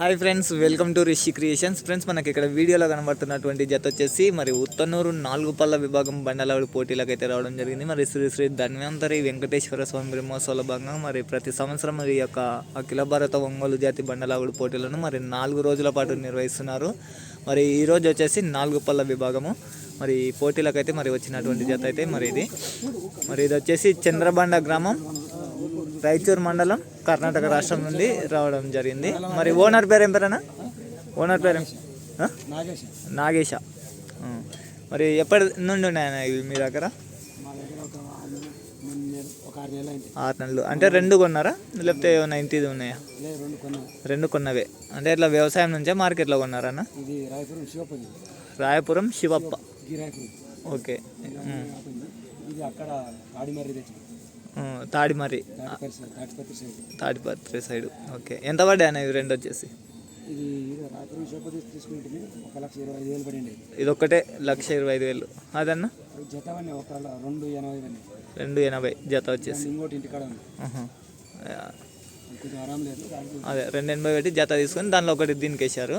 Hi friends welcome to Rishi creations. Friends మనకి ఇక్కడ వీడియోలో కనబడుతున్నటువంటి జత వచ్చేసి మరి ఉత్తనూరు నాలుగు పళ్ళ విభాగం బండలవాడి పోటీలకు అయితే రావడం జరిగింది. మరి శ్రీ శ్రీ ధన్వంతరి వెంకటేశ్వర స్వామి బ్రహ్మోత్సవాల భాగంగా మరి ప్రతి సంవత్సరం ఈ యొక్క అఖిల భారత ఒంగోలు జాతి బండలావుడి పోటీలను మరి నాలుగు రోజుల పాటు నిర్వహిస్తున్నారు. మరి ఈ రోజు వచ్చేసి నాలుగు పళ్ళ విభాగము. మరి ఈ మరి వచ్చినటువంటి జత అయితే మరి ఇది. మరి ఇది వచ్చేసి చంద్రబండ గ్రామం. రాయచూర్ మండలం కర్ణాటక రాష్ట్రం నుండి రావడం జరిగింది. మరి ఓనర్ పేరు ఏం పేరేనా ఓనర్ పేరు? నాగేశ్. మరి ఎప్పటి నుండి ఉన్నాయన్న ఇవి మీ దగ్గర? ఆరు నెలలు. అంటే రెండు కొన్నారా? లేకపోతే ఏమైనా ఇంటిది ఉన్నాయా? రెండు కొన్నాం రెండు కొన్నవే. అంటే ఇట్లా వ్యవసాయం నుంచే మార్కెట్లో కొన్నారన్న? ఇది రాయపురం శివప్ప. ఓకే. అక్కడ తాడిమర్రి. తాడిపత్రి సైడ్. ఓకే. ఎంత పడ్డాయి అన్న ఇవి రెండు వచ్చేసి? ఇది ఇది ఇది ఒక్కటే లక్ష ఇరవై ఐదు వేలు అదన్న? రెండు ఎనభై జత వచ్చేసి. అదే రెండు ఎనభై పెట్టి జత తీసుకొని దానిలో ఒకటి దీనికి వేసారు.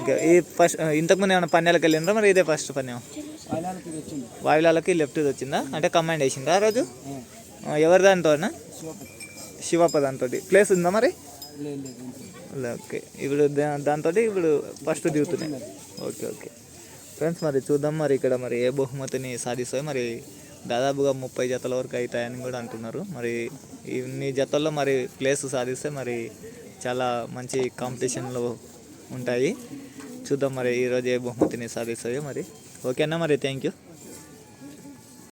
ఓకే. ఈ ఫస్ట్ ఇంతకుముందు ఏమైనా పన్యాలకు వెళ్ళినరా మరి? ఇదే ఫస్ట్ ఇది వచ్చింది వాయులాలకి లెఫ్ట్ వచ్చిందా? అంటే కమాండ్ వేసిందా ఆ రోజు? ఎవరి దానితోనా శివప్ప దాంతో ప్లేస్ ఉందా మరి? ఓకే. ఇప్పుడు దాంతో ఇప్పుడు ఫస్ట్ దిగుతున్నాయి. Okay okay. ఫ్రెండ్స్ మరి చూద్దాం మరి ఇక్కడ మరి ఏ బహుమతిని సాధిస్తాయి. మరి దాదాపుగా ముప్పై జతల వరకు అవుతాయని కూడా అంటున్నారు. మరి ఇన్ని జతల్లో మరి ప్లేస్ సాధిస్తే మరి చాలా మంచి కాంపిటీషన్లో ఉంటాయి. చూద్దాం మరి ఈరోజు ఏ బహుమతిని సాధిస్తాయో మరి. ఓకేనా మరి? Thank you.